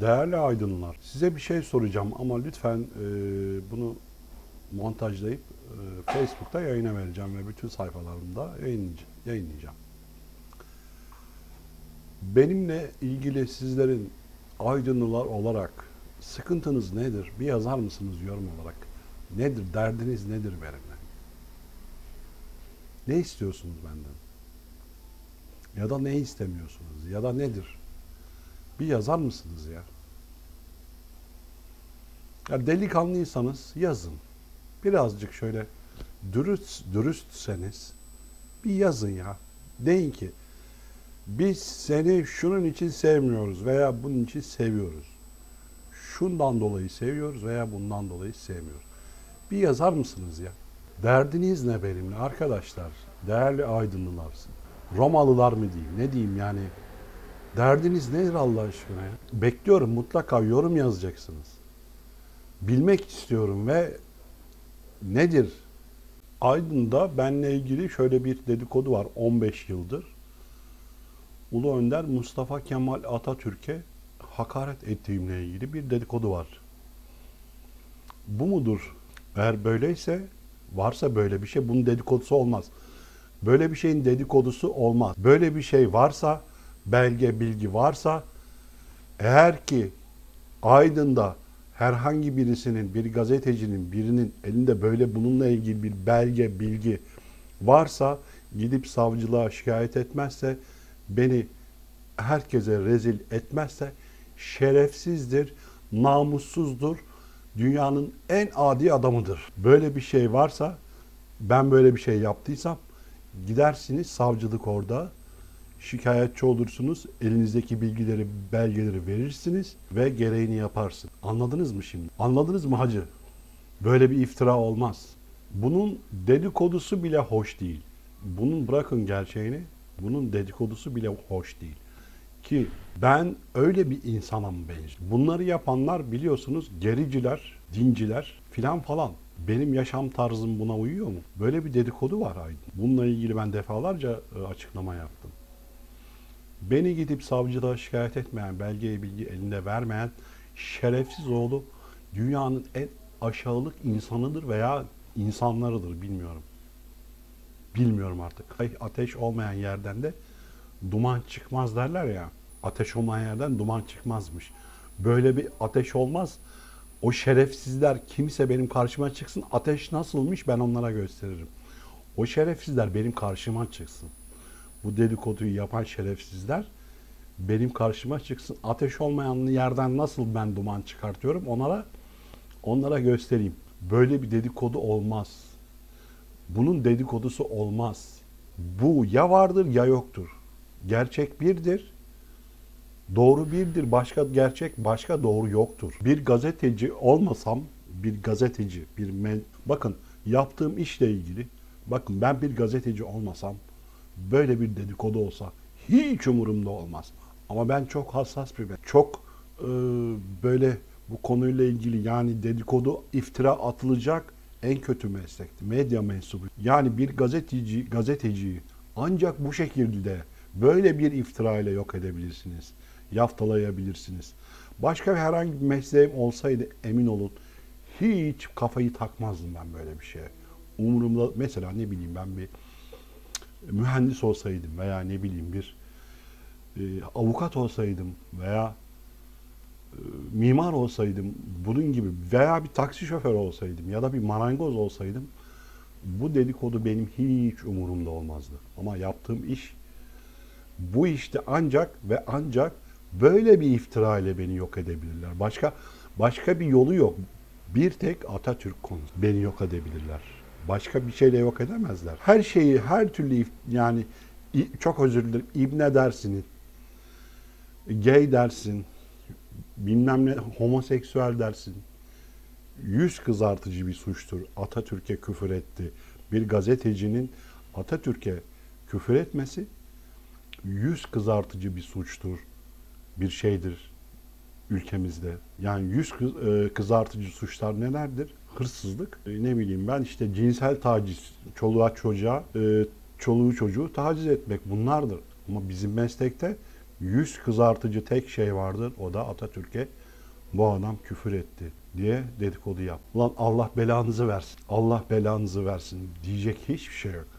Değerli aydınlar, size bir şey soracağım ama lütfen e, bunu montajlayıp e, Facebook'ta yayına vereceğim ve bütün sayfalarımda yayınlayacağım. Benimle ilgili sizlerin aydınlılar olarak sıkıntınız nedir? Bir yazar mısınız yorum olarak? Nedir? Derdiniz nedir benimle? Ne istiyorsunuz benden? Ya da ne istemiyorsunuz? Ya da nedir? Bir yazar mısınız ya? Ya delikanlıysanız yazın. Birazcık şöyle dürüst dürüstseniz bir yazın ya. Deyin ki biz seni şunun için sevmiyoruz veya bunun için seviyoruz. Şundan dolayı seviyoruz veya bundan dolayı sevmiyoruz. Bir yazar mısınız ya? Derdiniz ne benimle arkadaşlar? Değerli aydınlılar. Romalılar mı diyeyim? Ne diyeyim yani? Derdiniz nedir Allah aşkına ya? Bekliyorum mutlaka yorum yazacaksınız. Bilmek istiyorum ve nedir? Aydın'da benle ilgili şöyle bir dedikodu var 15 yıldır. Ulu Önder Mustafa Kemal Atatürk'e hakaret ettiğimle ilgili bir dedikodu var. Bu mudur? Eğer böyleyse, varsa böyle bir şey, bunun dedikodusu olmaz. Böyle bir şeyin dedikodusu olmaz. Böyle bir şey varsa, belge, bilgi varsa, eğer ki Aydın'da herhangi birisinin, bir gazetecinin, birinin elinde böyle bununla ilgili bir belge, bilgi varsa gidip savcılığa şikayet etmezse, beni herkese rezil etmezse şerefsizdir, namussuzdur, dünyanın en adi adamıdır. Böyle bir şey varsa, ben böyle bir şey yaptıysam gidersiniz savcılık orada, şikayetçi olursunuz, elinizdeki bilgileri, belgeleri verirsiniz ve gereğini yaparsın. Anladınız mı şimdi? Anladınız mı hacı? Böyle bir iftira olmaz. Bunun dedikodusu bile hoş değil. Bunun bırakın gerçeğini, bunun dedikodusu bile hoş değil. Ki ben öyle bir insana mı benziyorum? Bunları yapanlar biliyorsunuz gericiler, dinciler filan falan. Benim yaşam tarzım buna uyuyor mu? Böyle bir dedikodu var Aydın. Bununla ilgili ben defalarca e, açıklama yaptım. Beni gidip savcılığa şikayet etmeyen, belgeyi bilgi elinde vermeyen şerefsiz oğlu dünyanın en aşağılık insanıdır veya insanlarıdır bilmiyorum. Bilmiyorum artık. Ateş olmayan yerden de duman çıkmaz derler ya. Ateş olmayan yerden duman çıkmazmış. Böyle bir ateş olmaz. O şerefsizler kimse benim karşıma çıksın. Ateş nasılmış ben onlara gösteririm. O şerefsizler benim karşıma çıksın. Bu dedikoduyu yapan şerefsizler benim karşıma çıksın. Ateş olmayan yerden nasıl ben duman çıkartıyorum onlara onlara göstereyim. Böyle bir dedikodu olmaz. Bunun dedikodusu olmaz. Bu ya vardır ya yoktur. Gerçek birdir. Doğru birdir. Başka gerçek, başka doğru yoktur. Bir gazeteci olmasam, bir gazeteci, bir men bakın yaptığım işle ilgili bakın ben bir gazeteci olmasam böyle bir dedikodu olsa hiç umurumda olmaz. Ama ben çok hassas bir çok e, böyle bu konuyla ilgili yani dedikodu iftira atılacak en kötü meslekti. Medya mensubu. Yani bir gazeteci gazeteciyi ancak bu şekilde böyle bir iftira ile yok edebilirsiniz. Yaftalayabilirsiniz. Başka herhangi bir mesleğim olsaydı emin olun hiç kafayı takmazdım ben böyle bir şeye. Umurumda mesela ne bileyim ben bir mühendis olsaydım veya ne bileyim bir e, avukat olsaydım veya e, mimar olsaydım bunun gibi veya bir taksi şoförü olsaydım ya da bir marangoz olsaydım bu dedikodu benim hiç umurumda olmazdı. Ama yaptığım iş bu işte ancak ve ancak böyle bir iftira ile beni yok edebilirler. Başka başka bir yolu yok. Bir tek Atatürk konusu beni yok edebilirler. Başka bir şeyle yok edemezler. Her şeyi her türlü yani çok özür dilerim ibne dersiniz. Gay dersin. Bilmem ne homoseksüel dersin. Yüz kızartıcı bir suçtur. Atatürk'e küfür etti. Bir gazetecinin Atatürk'e küfür etmesi yüz kızartıcı bir suçtur. Bir şeydir ülkemizde. Yani yüz e, kızartıcı suçlar nelerdir? Hırsızlık, e, ne bileyim ben işte cinsel taciz, çoluğa çocuğa, e, çoluğu çocuğu taciz etmek bunlardır. Ama bizim meslekte yüz kızartıcı tek şey vardır. O da Atatürk'e bu adam küfür etti diye dedikodu yap. Ulan Allah belanızı versin. Allah belanızı versin diyecek hiçbir şey yok.